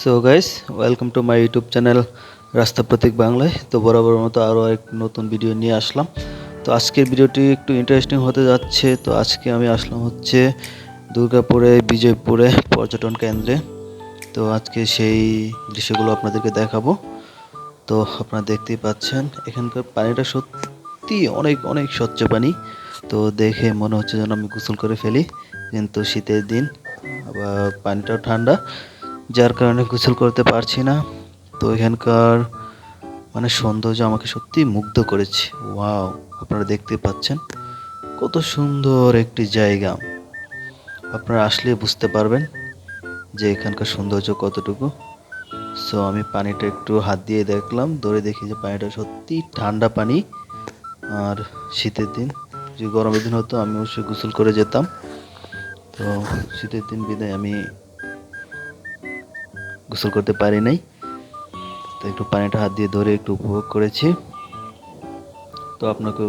So guys welcome to my YouTube channel রাস্তা প্রতীক বাংলায় তো বরাবর মতো আরও এক নতুন ভিডিও নিয়ে আসলাম। তো আজকের ভিডিওটি একটু ইন্টারেস্টিং হতে যাচ্ছে। তো আজকে আমি আসলাম হচ্ছে দুর্গাপুরে, বিজয়পুরে পর্যটন কেন্দ্রে। তো আজকে সেই দৃশ্যগুলো আপনাদেরকে দেখাবো। তো আপনারা দেখতেই পাচ্ছেন, এখানকার পানিটা সত্যি অনেক অনেক স্বচ্ছ পানি। তো দেখে মনে হচ্ছে যেন আমি গোসল করে ফেলি। কিন্তু শীতের দিন, আবার পানিটাও ঠান্ডা। যার কারণে গোসল করতে পারছি না। তো এখানকার মানে সৌন্দর্য আমাকে সত্যি মুগ্ধ করেছে। ওয়াও, আপনারা দেখতে পাচ্ছেন কত সুন্দর একটি জায়গা। আপনারা আসলে বুঝতে পারবেন যে এখানকার সৌন্দর্য কতটুকু। সো আমি পানিটা একটু হাত দিয়ে দেখলাম, ধরে দেখি যে পানিটা সত্যি ঠান্ডা পানি। আর শীতের দিন যে গরমের দিন হতো, আমি অবশ্যই গোসল করে যেতাম। তো, শীতের দিন বিদায় আমি গোসল করতে পারি নাই। তো একটু পানিটা হাত দিয়ে ধরে একটু উপভোগ করেছি। তো আপনাকে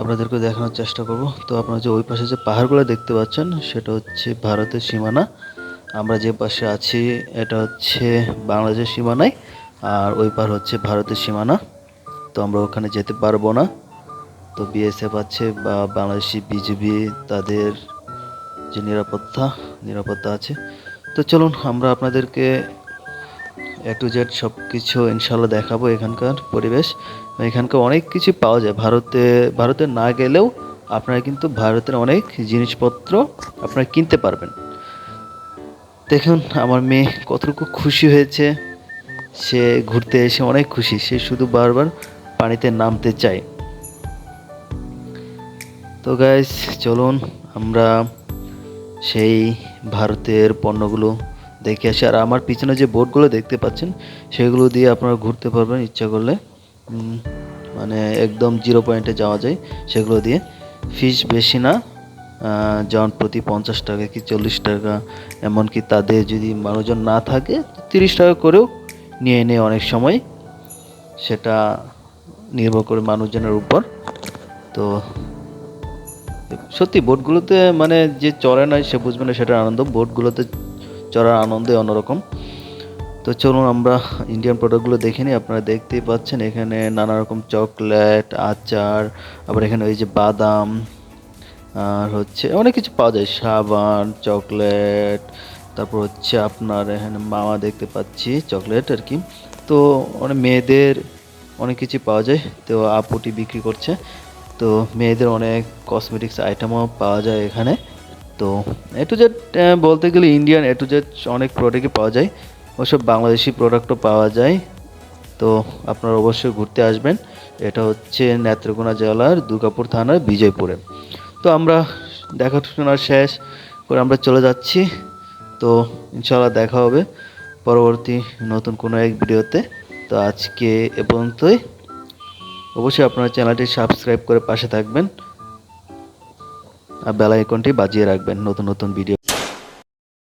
আপনাদেরকে দেখানোর চেষ্টা করব। তো আপনারা যে ওই পাশে যে পাহাড়গুলো দেখতে পাচ্ছেন, সেটা হচ্ছে ভারতের সীমানা। আমরা যে পাশে আছি, এটা হচ্ছে বাংলাদেশের সীমানায়, আর ওই পার হচ্ছে ভারতের সীমানা। তো আমরা ওখানে যেতে পারব না। তো বিএসএফ আছে বা বাংলাদেশি বিজিবি, তাদের যে নিরাপত্তা নিরাপত্তা আছে তো চলুন, আমরা আপনাদেরকে এ টু জেড সব কিছু ইনশাল্লাহ দেখাবো এখানকার পরিবেশ। এখানকার অনেক কিছু পাওয়া যায়। ভারতে ভারতে না গেলেও আপনারা কিন্তু ভারতের অনেক জিনিসপত্র আপনারা কিনতে পারবেন। দেখুন, আমার মেয়ে কতটুকু খুশি হয়েছে। সে ঘুরতে এসে অনেক খুশি। সে শুধু বারবার পানিতে নামতে চায়। তো গাইস চলুন, আমরা সেই ভারতের পণ্যগুলো দেখে আসি। আর আমার পিছনে যে বোর্ডগুলো দেখতে পাচ্ছেন, সেগুলো দিয়ে আপনারা ঘুরতে পারবেন ইচ্ছা করলে। মানে একদম জিরো পয়েন্টে যাওয়া যায় সেগুলো দিয়ে। ফিস বেশি না জন প্রতি পঞ্চাশ টাকা কি চল্লিশ টাকা, এমনকি তাদের যদি মানুষজন না থাকে, তিরিশ টাকা করেও নিয়ে নেয় অনেক সময়। সেটা নির্ভর করে মানুষজনের উপর। তো সত্যি, বোটগুলোতে মানে যে চড়ে না সে বুঝবে না সেটার আনন্দ। বোটগুলোতে চড়ার আনন্দই অন্যরকম। তো চলুন আমরা ইন্ডিয়ান প্রোডাক্টগুলো দেখে নিই। আপনারা দেখতেই পাচ্ছেন এখানে নানা রকম চকলেট আচার, আবার এখানে ওই যে বাদাম, আর হচ্ছে অনেক কিছু পাওয়া যায়। সাবান চকলেট তারপর হচ্ছে আপনার এখানে মামা দেখতে পাচ্ছি চকলেট আর কি। তো অনেক মেয়েদের অনেক কিছু পাওয়া যায়। তো আপুটি বিক্রি করছে। তো মেয়েদের অনেক কসমেটিক্স আইটেমও পাওয়া যায় এখানে। তো এ টু জেড বলতে গেলে ইন্ডিয়ান এ টু জেড অনেক প্রোডাক্টই পাওয়া যায়। ওসব বাংলাদেশি প্রোডাক্টও পাওয়া যায়। তো আপনারা অবশ্যই ঘুরতে আসবেন। এটা হচ্ছে নেত্রকোনা জেলার দুর্গাপুর থানার বিজয়পুরে। তো আমরা দেখা দেখাশোনা শেষ করে আমরা চলে যাচ্ছি। তো ইনশাআল্লাহ দেখা হবে পরবর্তী নতুন কোনো এক ভিডিওতে। তো আজকে এ পর্যন্তই। অবশ্যই আপনার চ্যানেলটি সাবস্ক্রাইব করে পাশে থাকবেন আর বেল আইকনটি বাজিয়ে রাখবেন নতুন নতুন ভিডিও